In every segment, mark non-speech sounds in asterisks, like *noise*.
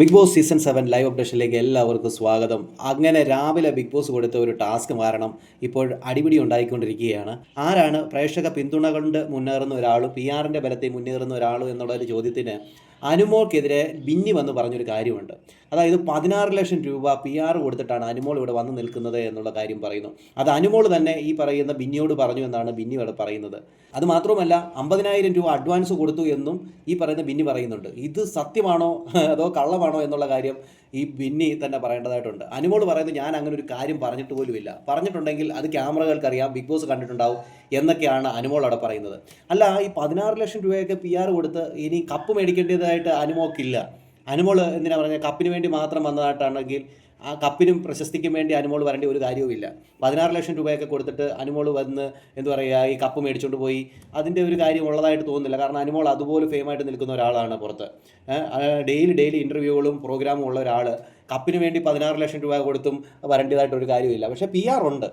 Big boss season seven live അപ്ഡേഷനിലേക്ക് എല്ലാവർക്കും സ്വാഗതം. അങ്ങനെ രാവിലെ ബിഗ് ബോസ് കൊടുത്ത ഒരു ടാസ്ക് കാരണം ഇപ്പോൾ അടിപിടി ഉണ്ടായിക്കൊണ്ടിരിക്കുകയാണ്. ആരാണ് പ്രേക്ഷക പിന്തുണ കൊണ്ട് മുന്നേറുന്ന ഒരാളും പി ആറിന്റെ ബലത്തിൽ മുന്നേറുന്ന ഒരാളും എന്നുള്ള ഒരു ചോദ്യത്തിന് അനുമോൾക്കെതിരെ ബിന്നി വന്ന് പറഞ്ഞൊരു കാര്യമുണ്ട്. അതായത് പതിനാറ് ലക്ഷം രൂപ പി ആർ കൊടുത്തിട്ടാണ് അനുമോൾ ഇവിടെ വന്ന് നിൽക്കുന്നത് എന്നുള്ള കാര്യം പറയുന്നു. അത് അനുമോൾ തന്നെ ഈ പറയുന്ന ബിന്നിയോട് പറഞ്ഞു എന്നാണ് ബിന്നി ഇവിടെ പറയുന്നത്. അത് മാത്രമല്ല അമ്പതിനായിരം രൂപ അഡ്വാൻസ് കൊടുത്തു എന്നും ഈ പറയുന്ന ബിന്നി പറയുന്നുണ്ട്. ഇത് സത്യമാണോ അതോ കള്ളമാണോ എന്നുള്ള കാര്യം ഈ ബിന്നി തന്നെ പറയേണ്ടതായിട്ടുണ്ട്. അനുമോൾ പറയുന്നത് ഞാൻ അങ്ങനെ ഒരു കാര്യം പറഞ്ഞിട്ട് പോലുമില്ല. പറഞ്ഞിട്ടുണ്ടെങ്കിൽ അത് ക്യാമറകൾക്കറിയാം ബിഗ് ബോസ് കണ്ടിട്ടുണ്ടാവും എന്നൊക്കെയാണ് അനുമോൾ അവിടെ പറയുന്നത്. അല്ല ഈ പതിനാറ് ലക്ഷം രൂപയൊക്കെ പി ആർ കൊടുത്ത് ഇനി കപ്പ് മേടിക്കേണ്ടതായിട്ട് അനുമോക്കില്ല. അനുമോൾ എന്തിനാ പറഞ്ഞത് കപ്പിന് വേണ്ടി മാത്രം വന്നതായിട്ടാണെങ്കിൽ ആ കപ്പിനും പ്രശസ്തിക്കും വേണ്ടി അനുമോൾ വരേണ്ട ഒരു കാര്യവുമില്ല. പതിനാറ് ലക്ഷം രൂപയൊക്കെ കൊടുത്തിട്ട് അനുമോൾ വന്ന് എന്ത് പറയുക ഈ കപ്പ് മേടിച്ചുകൊണ്ട് പോയി. അതിന്റെ ഒരു കാര്യം ഉള്ളതായിട്ട് തോന്നുന്നില്ല. കാരണം അനുമോൾ അതുപോലെ ഫെയിമായിട്ട് നിൽക്കുന്ന ഒരാളാണ് പുറത്ത്. ഡെയിലി ഡെയിലി ഇന്റർവ്യൂകളും പ്രോഗ്രാമും ഉള്ള ഒരാൾ കപ്പിന് വേണ്ടി പതിനാറ് ലക്ഷം രൂപ കൊടുത്തും വരേണ്ടതായിട്ട് ഒരു കാര്യമില്ല പക്ഷേ പി ആർ ഉണ്ട്.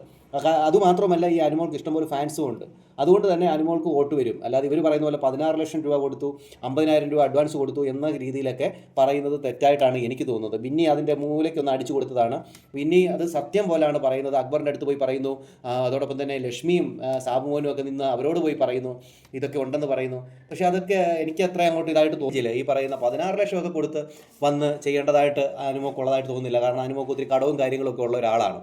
അതുമാത്രമല്ല ഈ അനുമോൾക്ക് ഇഷ്ടംപോലെ ഫാൻസും ഉണ്ട്. അതുകൊണ്ട് തന്നെ അനുമോൾക്ക് വോട്ട് വരും. അല്ലാതെ ഇവർ പറയുന്ന പോലെ പതിനാറ് ലക്ഷം രൂപ കൊടുത്തു അമ്പതിനായിരം രൂപ അഡ്വാൻസ് കൊടുത്തു എന്ന രീതിയിലൊക്കെ പറയുന്നത് തെറ്റായിട്ടാണ് എനിക്ക് തോന്നുന്നത്. ബിന്നി അതിന്റെ മൂലയ്ക്കൊന്ന് അടിച്ചു കൊടുത്തതാണ്. ബിന്നി അത് സത്യം പോലെയാണ് പറയുന്നത്. അക്ബറിന്റെ അടുത്ത് പോയി പറയുന്നു. അതോടൊപ്പം തന്നെ ലക്ഷ്മിയും സാബുമോനും ഒക്കെ നിന്ന് അവരോട് പോയി പറയുന്നു. ഇതൊക്കെ ഉണ്ടെന്ന് പറയുന്നു. പക്ഷേ അതൊക്കെ എനിക്ക് അത്ര അങ്ങോട്ട് ഇതായിട്ട് തോന്നിയില്ല. ഈ പറയുന്ന പതിനാറ് ലക്ഷമൊക്കെ കൊടുത്ത് വന്ന് ചെയ്യേണ്ടതായിട്ട് അനുമോക്കുള്ളതായിട്ട് തോന്നുന്നില്ല. കാരണം അനുമോക്ക് ഒത്തിരി കടവും കാര്യങ്ങളൊക്കെ ഉള്ള ഒരാളാണ്.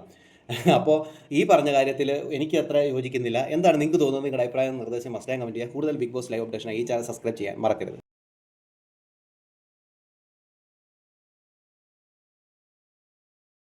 *laughs* അപ്പോൾ ഈ പറഞ്ഞ കാര്യത്തിൽ എനിക്ക് അത്ര യോജിക്കുന്നില്ല. എന്താണ് നിങ്ങൾക്ക് തോന്നുന്നത് നിങ്ങളുടെ അഭിപ്രായം? നിർദ്ദേശം മസ്റ്റാൻ കമന്റ് ചെയ്യുക. കൂടുതൽ ബിഗ് ബോസ് ലൈവ് അപ്ഡേഷൻ ഈ ചാനൽ സബ്സ്ക്രൈബ് ചെയ്യാൻ മറക്കരുത്.